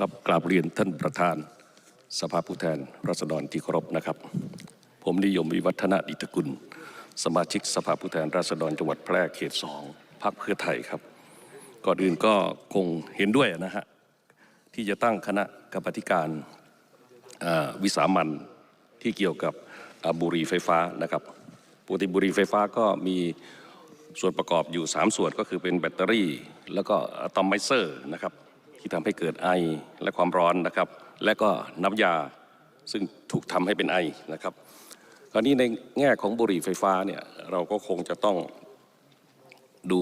ครับกราบเรียนท่านประธานสภาผู้แทนราษฎรที่เคารพนะครับ ผมนิยมวิวัฒนาดิตกุล สมาชิกสภาผู้แทนราษฎรจังหวัดแพร่เขตสองพรรคเพื่อไทยครับ ก่อนอื่นก็คงเห็นด้วยนะฮะที่จะตั้งคณะกรรมการวิสามันที่เกี่ยวกับบุหรี่ไฟฟ้านะครับปกติบุหรี่ไฟฟ้าก็มีส่วนประกอบอยู่ 3 ส่วนก็คือเป็นแบตเตอรี่ แล้วก็อะตอมไมเซอร์นะครับ ที่ทำให้เกิดไอและความร้อนนะครับ และก็น้ำยาซึ่งถูกทำให้เป็นไอนะครับคราวนี้ในแง่ของบุหรี่ไฟฟ้าเนี่ยเราก็คงจะต้องดู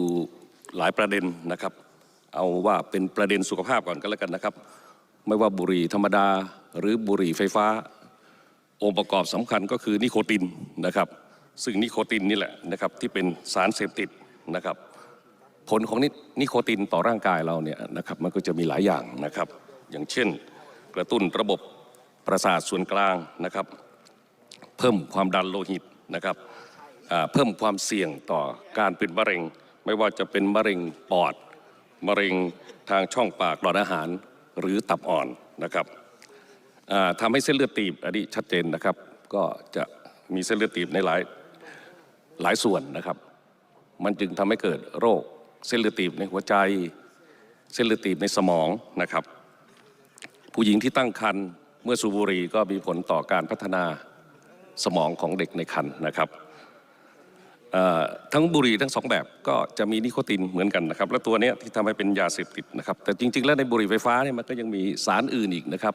หลายประเด็นนะครับ เอาว่าเป็นประเด็นสุขภาพก่อนก็แล้วกันนะครับ ไม่ว่าบุหรี่ธรรมดาหรือบุหรี่ไฟฟ้า องค์ประกอบสำคัญก็คือนิโคตินนะครับ ซึ่งนิโคตินนี่แหละนะครับที่เป็นสารเสพติดนะครับ ผลของนินิโคตินต่อร่างกายเราเนี่ยนะครับมันก็จะมีหลายอย่างนะครับ อย่างเช่น กระตุ้นระบบประสาทส่วนกลางนะครับ เพิ่มความดันโลหิตนะครับเพิ่มความเสี่ยงต่อการเป็นมะเร็ง ไม่ว่าจะเป็นมะเร็งปอดมะเร็งทางช่องปากหลอดอาหารหรือตับอ่อนนะครับทำให้เส้นเลือดตีบอันนี้ชัดเจนนะครับ ก็จะมีเส้นเลือดตีบในหลายหลายส่วนนะครับ มันจึงทำให้เกิดโรค เส้นเลือดตีบในหัวใจ เส้นเลือดตีบในสมองนะครับ ผู้หญิงที่ตั้งครรภ์เมื่อสูบบุหรี่ก็มีผลต่อการพัฒนาสมองของเด็กในครรภ์นะครับทั้งบุหรี่ทั้งสองแบบก็จะมีนิโคตินเหมือนกันนะครับ และตัวนี้ที่ทำให้เป็นยาเสพติดนะครับ แต่จริง ๆ แล้วในบุหรี่ไฟฟ้าเนี่ยมันก็ยังมีสารอื่นอีกนะครับ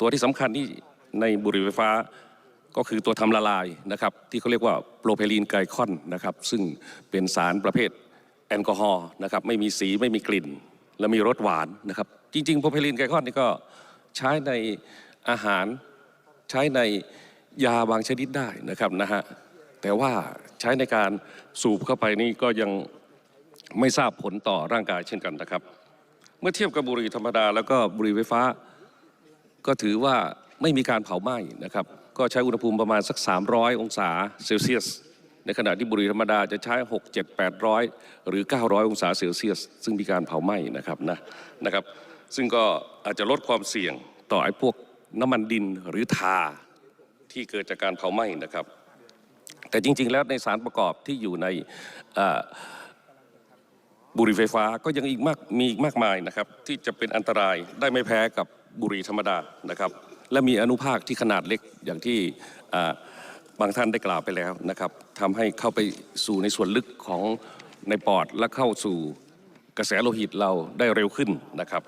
ตัวที่สำคัญที่ในบุหรี่ไฟฟ้าก็คือตัวทำละลายนะครับ ที่เขาเรียกว่าโปรเพลีนไกลคอนนะครับ ซึ่งเป็นสารประเภท แอลกอฮอล์นะครับไม่มีสีไม่มีกลิ่น และมีรสหวานนะครับ จริงๆโปรเพลีนไกลคอนนี่ก็ใช้ในอาหารใช้ในยาบางชนิดได้นะครับนะฮะแต่ว่าใช้ในการสูบเข้าไปนี่ก็ยังไม่ทราบผลต่อร่างกายเช่นกันนะครับ เมื่อเทียบกับบุหรี่ธรรมดา แล้วก็บุหรี่ไฟฟ้า ก็ถือว่าไม่มีการเผาไหม้นะครับ ก็ใช้อุณหภูมิประมาณสัก 300 องศาเซลเซียส ในขณะที่บุหรี่ธรรมดาจะใช้ 6 7 800หรือ 900 องศาเซลเซียส ซึ่งมีการเผาไหม้นะครับนะนะครับ ซึ่งก็อาจจะลดความเสี่ยงต่อไอ้พวกน้ำมันดินหรือทาที่เกิดจากการเผาไหม้นะครับ แต่จริง ๆ แล้วในสารประกอบที่อยู่ในบุหรี่ไฟฟ้าก็ยังอีกมากมีอีกมากมายนะครับ ที่จะเป็นอันตรายได้ไม่แพ้กับบุหรี่ธรรมดานะครับ และมีอนุภาคที่ขนาดเล็กอย่างที่ บางท่านได้กล่าวไปแล้วนะครับทำให้เข้าไปสู่ในส่วนลึกของในปอดและเข้าสู่กระแสโลหิตเราได้เร็วขึ้นนะครับ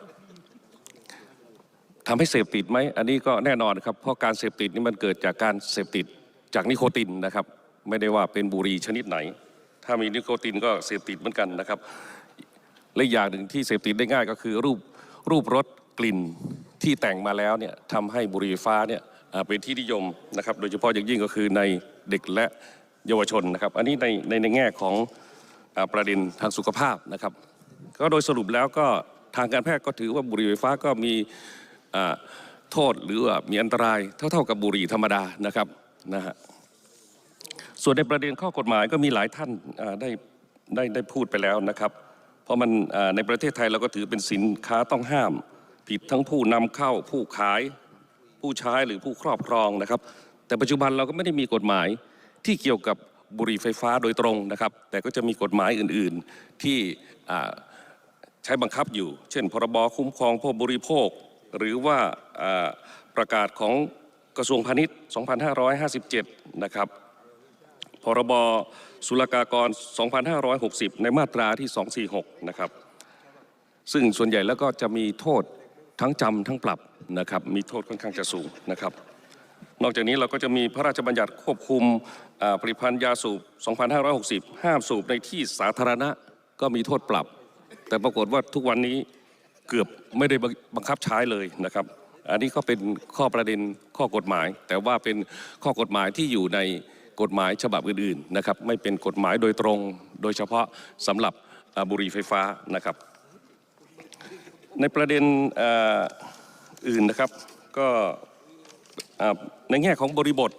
ทำให้เสพติดไหมอันนี้ก็แน่นอนครับเพราะการเสพติดนี่มันเกิดจากการเสพติดจากนิโคตินนะครับไม่ได้ว่าเป็นบุหรี่ชนิดไหน ถ้ามีนิโคตินก็เสพติดเหมือนกันนะครับและอย่างหนึ่งที่เสพติดได้ง่ายก็คือรูปรูปรสกลิ่นที่แต่งมาแล้วเนี่ยทำให้บุหรี่ฟ้าเนี่ย เป็นที่นิยมนะครับโดยเฉพาะอย่างยิ่งก็คือในเด็กและเยาวชนนะครับ อันนี้ในในในแง่ของอประเด็นทางสุขภาพนะครับ ก็โดยสรุปแล้วก็ทางการแพทย์ก็ถือว่าบุหรี่ไฟฟ้าก็มีโทษหรือว่ามีอันตรายเท่าๆกับบุหรี่ธรรมดานะครับนะฮะส่วนในประเด็นข้อกฎหมายก็มีหลายท่านได้ได้ได้พูดไปแล้วนะครับ เพราะมันในประเทศไทยเราก็ถือเป็นสินค้าต้องห้าม ผิดทั้งผู้นำเข้าผู้ขาย ผู้ใช้หรือผู้ครอบครองนะครับ แต่ปัจจุบันเราก็ไม่ได้มีกฎหมายที่เกี่ยวกับบุหรี่ไฟฟ้าโดยตรงนะครับ แต่ก็จะมีกฎหมายอื่นๆที่ใช้บังคับอยู่ เช่น พรบคุ้มครองผู้บริโภค หรือว่าอ่าประกาศของกระทรวงพาณิชย์ 2557 นะครับ พรบศุลกากร 2560 ในมาตราที่ 246 นะครับ ซึ่งส่วนใหญ่แล้วก็จะมีโทษทั้งจำทั้งปรับ นะครับมีโทษค่อนข้างจะสูงนะครับ นอกจากนี้เราก็จะมีพระราชบัญญัติควบคุมผลิตภัณฑ์ยาสูบ 2560 ห้ามสูบในที่สาธารณะก็มีโทษปรับ แต่ปรากฏว่าทุกวันนี้เกือบไม่ได้บังคับใช้เลยนะครับ อันนี้ก็เป็นข้อประเด็นข้อกฎหมาย แต่ว่าเป็นข้อกฎหมายที่อยู่ในกฎหมายฉบับอื่นๆนะครับไม่เป็นกฎหมายโดยตรง โดยเฉพาะสำหรับบุหรี่ไฟฟ้านะครับ ในประเด็น อื่นนะครับ ก็ในแง่ของบริบท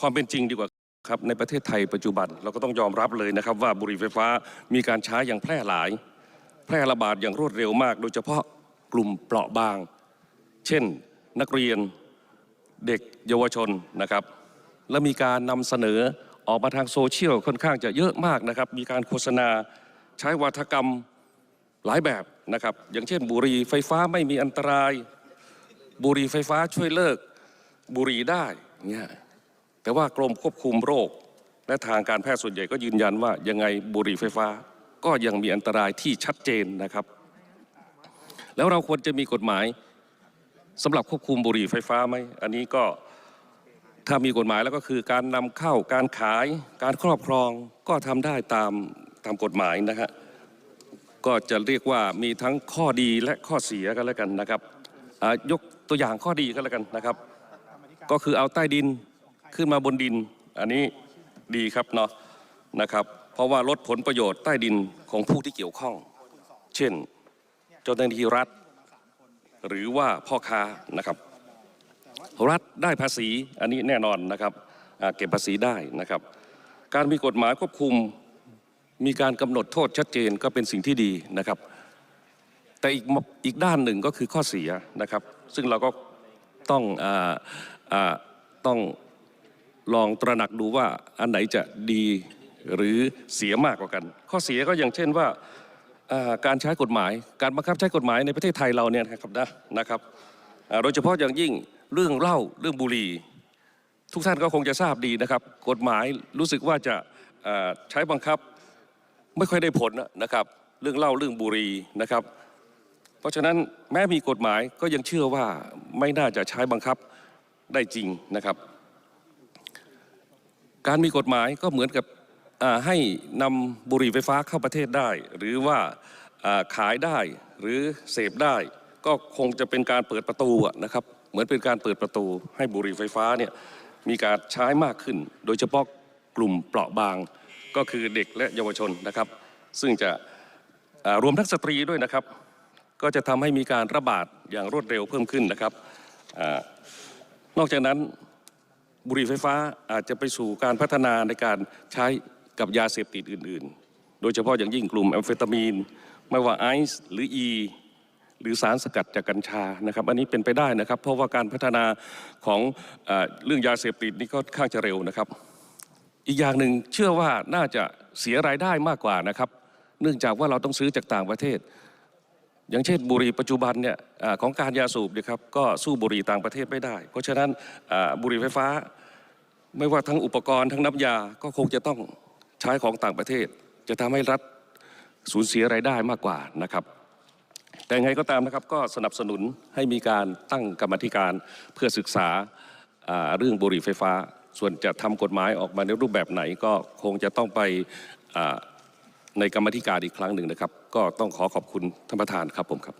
ความเป็นจริงดีกว่าครับในประเทศไทยปัจจุบันเราก็ต้องยอมรับเลยนะครับ ว่าบุหรี่ไฟฟ้ามีการใช้อย่างแพร่หลาย แพร่ระบาดอย่างรวดเร็วมาก โดยเฉพาะกลุ่มเปราะบาง เช่น นักเรียนเด็กเยาวชนนะครับ และมีการนำเสนอออกมาทางโซเชียลค่อนข้างจะเยอะมากนะครับ มีการโฆษณาใช้วาทกรรมหลายแบบนะครับ อย่างเช่นบุหรี่ไฟฟ้าไม่มีอันตราย บุหรี่ไฟฟ้าช่วยเลิกบุหรี่ได้เงี้ยแต่ว่ากรมควบคุมโรค และทางการแพทย์ส่วนใหญ่ก็ยืนยันว่ายังไงบุหรี่ไฟฟ้าก็ยังมีอันตรายที่ชัดเจนนะครับ แล้วเราควรจะมีกฎหมายสำหรับควบคุมบุหรี่ไฟฟ้าไหมอันนี้ก็ถ้ามีกฎหมายแล้วก็คือการนำเข้าการขาย การครอบครองก็ทำได้ตามตามกฎหมายนะฮะก็จะเรียกว่ามีทั้งข้อดีและข้อเสียกันแล้วกันนะครับ ยกตัวอย่างข้อดีก็แล้วกันนะครับ ก็คือเอาใต้ดินขึ้นมาบนดิน อันนี้ดีครับเนาะนะครับ เพราะว่าลดผลประโยชน์ใต้ดินของผู้ที่เกี่ยวข้อง เช่นเจ้าหน้าที่รัฐ หรือว่าพ่อค้านะครับ รัฐได้ภาษีอันนี้แน่นอนนะครับเก็บภาษีได้นะครับ การมีกฎหมายควบคุมมีการกำหนดโทษชัดเจนก็เป็นสิ่งที่ดีนะครับ แต่อีกอีกด้านหนึ่งก็คือข้อเสียนะครับ ซึ่งเราก็ต้องออต้องลองตระหนักดูว่าอันไหนจะดีหรือเสียมากกว่ากัน ข้อเสียก็อย่างเช่นว่าการใช้กฎหมาย การบังคับใช้กฎหมายในประเทศไทยเราเนี่ยนะครับนะนะครับโดยเฉพาะอย่างยิ่งเรื่องเหล้าเรื่องบุหรี่ ทุกท่านก็คงจะทราบดีนะครับ กฎหมายรู้สึกว่าจะใช้บังคับไม่ค่อยได้ผลนะครับ เรื่องเหล้าเรื่องบุหรี่นะครับ เพราะฉะนั้นแม้มีกฎหมายก็ยังเชื่อว่าไม่น่าจะใช้บังคับได้จริงนะครับ การมีกฎหมายก็เหมือนกับให้นำบุหรี่ไฟฟ้าเข้าประเทศได้ หรือว่าขายได้หรือเสพได้ ก็คงจะเป็นการเปิดประตูนะครับ เหมือนเป็นการเปิดประตู ให้บุหรี่ไฟฟ้าเนี่ยมีการใช้มากขึ้น โดยเฉพาะกลุ่มเปราะบางก็คือเด็กและเยาวชนนะครับ ซึ่งจะรวมทั้งสตรีด้วยนะครับ ก็จะทำให้มีการระบาดอย่างรวดเร็วเพิ่มขึ้นนะครับอนอกจากนั้นบุหรี่ไฟฟ้าอาจจะไปสู่การพัฒนาในการใช้กับยาเสพติดอื่น ๆ โดยเฉพาะอย่างยิ่งกลุ่มแอมเฟตามีน ไม่ว่าไอซ์หรืออีหรือสารสกัดจากกัญชานะครับ อันนี้เป็นไปได้นะครับ เพราะว่าการพัฒนาของเอเรื่องยาเสพติดนี่ก็ค่อนข้างจะเร็วนะครับ อีกอย่างหนึ่งเชื่อว่าน่าจะเสียรายได้มากกว่านะครับ เนื่องจากว่าเราต้องซื้อจากต่างประเทศ อย่างเช่นบุหรี่ปัจจุบันเนี่ยอของการยาสูบเนี่ยครับก็สู้บุหรี่ต่างประเทศไม่ได้ เพราะฉะนั้นบุหรี่ไฟฟ้าไม่ว่าทั้งอุปกรณ์ทั้งน้ำยาก็คงจะต้องใช้ของต่างประเทศ จะทำให้รัฐสูญเสียรายได้มากกว่านะครับ แต่ยังไงก็ตามนะครับก็สนับสนุนให้มีการตั้งกรรมธิการเพื่อศึกษาเรื่องบุหรี่ไฟฟ้า ส่วนจะทำกฎหมายออกมาในรูปแบบไหนก็คงจะต้องไปในกรรมธิการอีกครั้งหนึ่งนะครับ ก็ต้องขอขอบคุณท่านประธานครับผมครับ